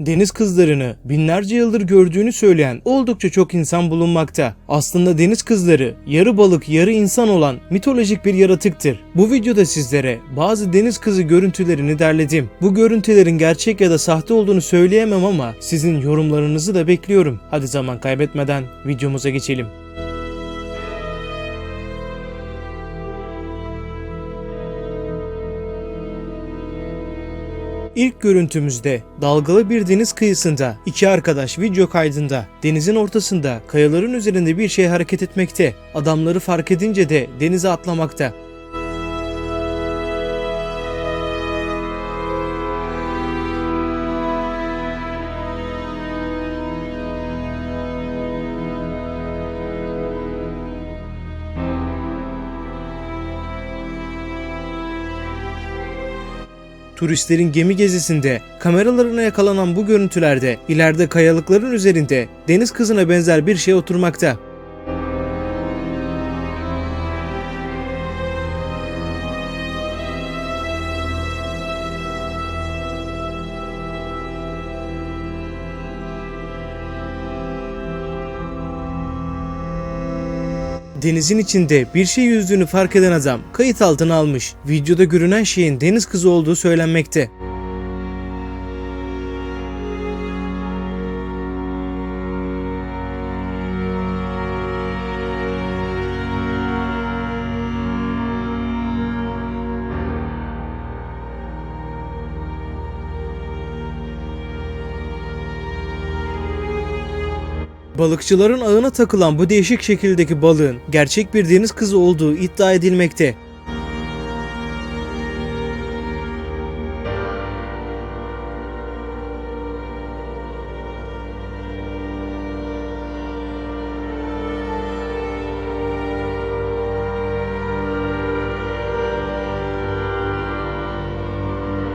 Deniz kızlarını binlerce yıldır gördüğünü söyleyen oldukça çok insan bulunmakta. Aslında deniz kızları yarı balık yarı insan olan mitolojik bir yaratıktır. Bu videoda sizlere bazı deniz kızı görüntülerini derledim. Bu görüntülerin gerçek ya da sahte olduğunu söyleyemem ama sizin yorumlarınızı da bekliyorum. Hadi zaman kaybetmeden videomuza geçelim. İlk görüntümüzde dalgalı bir deniz kıyısında iki arkadaş video kaydında denizin ortasında kayaların üzerinde bir şey hareket etmekte. Adamları fark edince de denize atlamakta. Turistlerin gemi gezisinde kameralarına yakalanan bu görüntülerde ileride kayalıkların üzerinde deniz kızına benzer bir şey oturmakta. Denizin içinde bir şey yüzdüğünü fark eden adam kayıt altına almış. Videoda görünen şeyin deniz kızı olduğu söylenmekte. Balıkçıların ağına takılan bu değişik şekildeki balığın gerçek bir deniz kızı olduğu iddia edilmekte.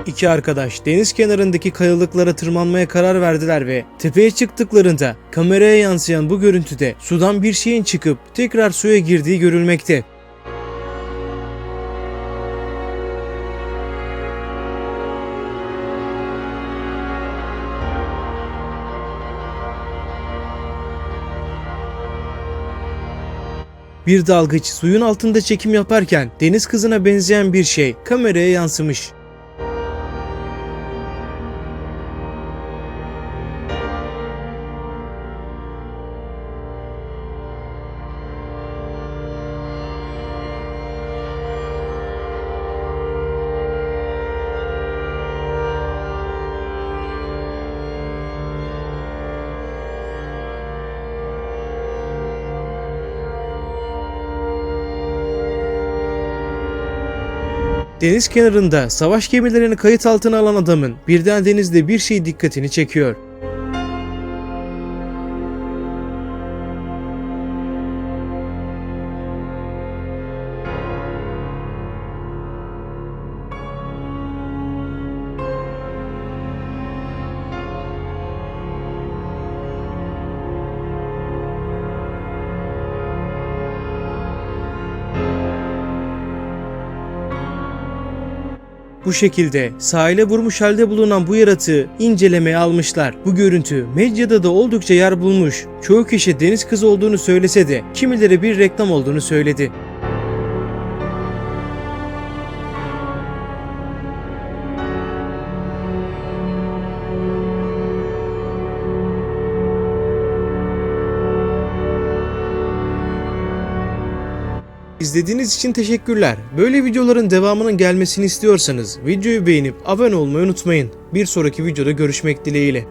İki arkadaş deniz kenarındaki kayalıklara tırmanmaya karar verdiler ve tepeye çıktıklarında kameraya yansıyan bu görüntüde sudan bir şeyin çıkıp tekrar suya girdiği görülmekte. Bir dalgıç suyun altında çekim yaparken deniz kızına benzeyen bir şey kameraya yansımış. Deniz kenarında savaş gemilerini kayıt altına alan adamın birden denizde bir şey dikkatini çekiyor. Bu şekilde sahile vurmuş halde bulunan bu yaratığı incelemeye almışlar. Bu görüntü medyada da oldukça yer bulmuş. Çoğu kişi deniz kızı olduğunu söylese de kimileri bir reklam olduğunu söyledi. İzlediğiniz için teşekkürler. Böyle videoların devamının gelmesini istiyorsanız videoyu beğenip abone olmayı unutmayın. Bir sonraki videoda görüşmek dileğiyle.